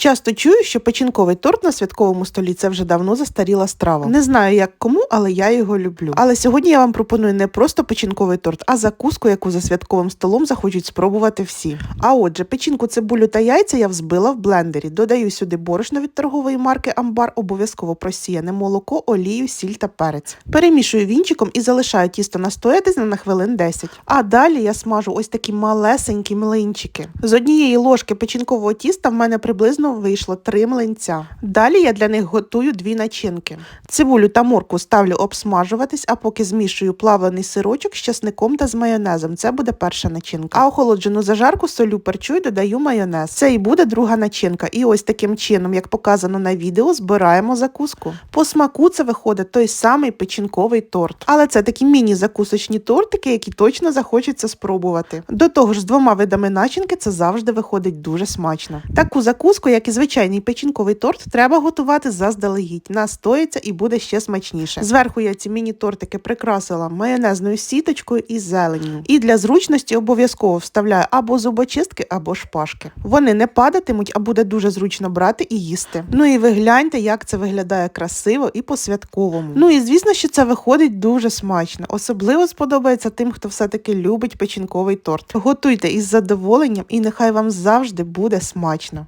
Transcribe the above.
Часто чую, що печінковий торт на святковому столі це вже давно застаріла страва. Не знаю як кому, але я його люблю. Але сьогодні я вам пропоную не просто печінковий торт, а закуску, яку за святковим столом захочуть спробувати всі. А отже, печінку, цибулю та яйця я взбила в блендері. Додаю сюди борошно від торгової марки Амбар, обов'язково просіяне молоко, олію, сіль та перець. Перемішую вінчиком і залишаю тісто настоятись на хвилин 10. А далі я смажу ось такі малесенькі млинчики. З однієї ложки печінкового тіста в мене приблизно вийшло 3 млинця. Далі я для них готую дві начинки. Цибулю та морку ставлю обсмажуватись, а поки змішую плавлений сирочок з часником та з майонезом. Це буде перша начинка. А охолоджену зажарку солю перчу і додаю майонез. Це і буде друга начинка. І ось таким чином, як показано на відео, збираємо закуску. По смаку це виходить той самий печінковий торт. Але це такі міні-закусочні тортики, які точно захочеться спробувати. До того ж, з двома видами начинки це завжди виходить дуже смачно. Таку закуску, як і звичайний печінковий торт, треба готувати заздалегідь. Настоїться і буде ще смачніше. Зверху я ці міні-тортики прикрасила майонезною сіточкою і зеленню. І для зручності обов'язково вставляю або зубочистки, або шпажки. Вони не падатимуть, а буде дуже зручно брати і їсти. Ну і ви гляньте, як це виглядає красиво і по-святковому. Ну і звісно, що це виходить дуже смачно. Особливо сподобається тим, хто все-таки любить печінковий торт. Готуйте із задоволенням, і нехай вам завжди буде смачно.